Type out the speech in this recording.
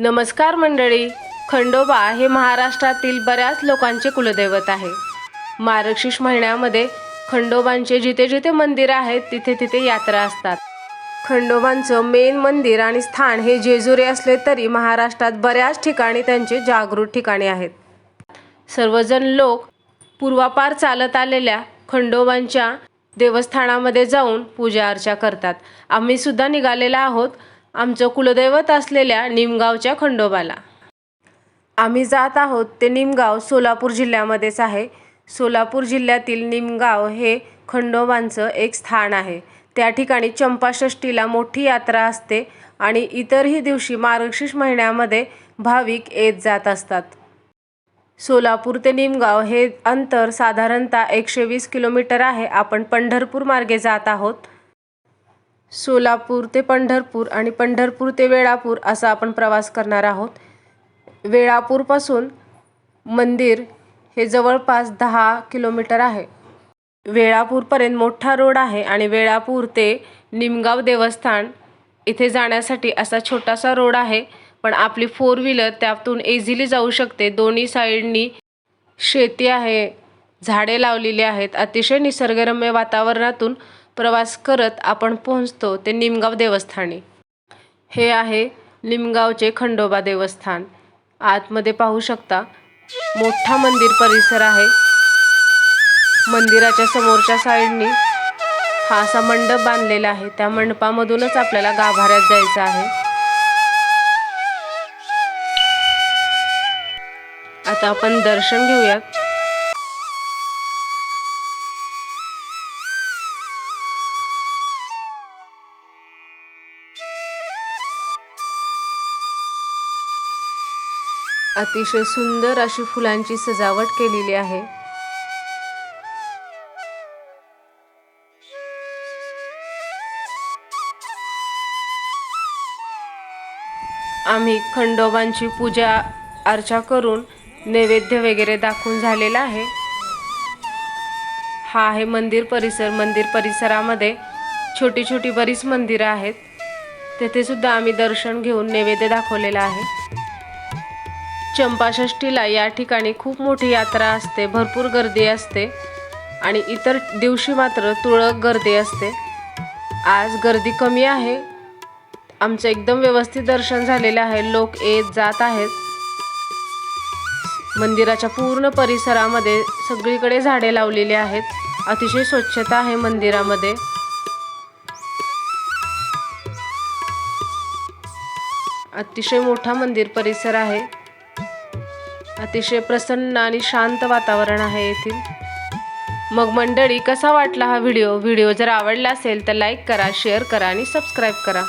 नमस्कार मंडळी खंडोबा हे महाराष्ट्रातील बऱ्याच लोकांचे कुलदैवत आहे. मार्गशीर्ष महिन्यामध्ये खंडोबांचे जिथे जिथे मंदिर आहेत तिथे तिथे यात्रा असतात. खंडोबांचं मेन मंदिर आणि स्थान हे जेजुरी असले तरी महाराष्ट्रात बऱ्याच ठिकाणी त्यांचे जागृत ठिकाणे आहेत. सर्वजण लोक पूर्वापार चालत आलेल्या खंडोबांच्या देवस्थानामध्ये जाऊन पूजा अर्चा करतात. आम्ही सुद्धा निघालेला आहोत. आमचं कुलदैवत असलेल्या निमगावच्या खंडोबाला. आम्ही जात आहोत ते निमगाव सोलापूर जिल्ह्यामध्येच आहे. सोलापूर जिल्ह्यातील निमगाव हे खंडोबांचं एक स्थान आहे. त्या ठिकाणी चंपाषष्ठीला मोठी यात्रा असते आणि इतरही दिवशी मार्गशीर्ष महिन्यामध्ये भाविक येत जात असतात. सोलापूर ते निमगाव हे अंतर साधारणतः एकशे वीस किलोमीटर आहे. आपण पंढरपूर मार्गे जात आहोत. सोलापूर ते पंढरपूर आणि पंढरपूर ते वेळापूर असा आपण प्रवास करणार आहोत. वेळापूरपासून मंदिर हे जवळपास दहा किलोमीटर आहे. वेळापूरपर्यंत मोठा रोड आहे आणि वेळापूर ते निमगाव देवस्थान इथे जाण्यासाठी असा छोटासा रोड आहे. पण आपली फोर व्हीलर त्यातून इझिली जाऊ शकते. दोन्ही साईडनी शेती आहे. झाडे लावलेली आहेत. अतिशय निसर्गरम्य वातावरणातून प्रवास करत आपण पोहोचतो ते निमगाव देवस्थानी. हे आहे निमगावचे खंडोबा देवस्थान. आतमध्ये पाहू शकता मोठा मंदिर परिसर आहे. मंदिराच्या समोरच्या साईडनी हा असा मंडप बांधलेला आहे. त्या मंडपामधूनच आपल्याला गाभाऱ्यात जायचं आहे. आता आपण दर्शन घेऊयात. अतिशय सुंदर अशी फुलांची सजावट केलेली आहे. आम्ही खंडोबांची पूजा अर्चा करून नैवेद्य वगैरे दाखवून झालेला आहे. हा आहे मंदिर परिसर. मंदिर परिसरामध्ये छोटी छोटी बरीच मंदिरं आहेत. तेथेसुद्धा आम्ही दर्शन घेऊन नैवेद्य दाखवलेला आहे. चंपाषष्ठीला या ठिकाणी खूप मोठी यात्रा असते भरपूर गर्दी असते आणि इतर दिवशी मात्र तुरळक गर्दी असते. आज गर्दी कमी आहे. आमचं एकदम व्यवस्थित दर्शन झालेलं आहे. लोक येत जात आहेत. मंदिराच्या पूर्ण परिसरामध्ये सगळीकडे झाडे लावलेली आहेत. अतिशय स्वच्छता आहे मंदिरामध्ये. अतिशय मोठा मंदिर परिसर आहे. अतिशय प्रसन्न आणि शांत वातावरण आहे येथील. मग मंडळी कसा वाटला हा व्हिडिओ? व्हिडिओ जर आवडला असेल तर लाईक करा शेअर करा आणि सबस्क्राईब करा.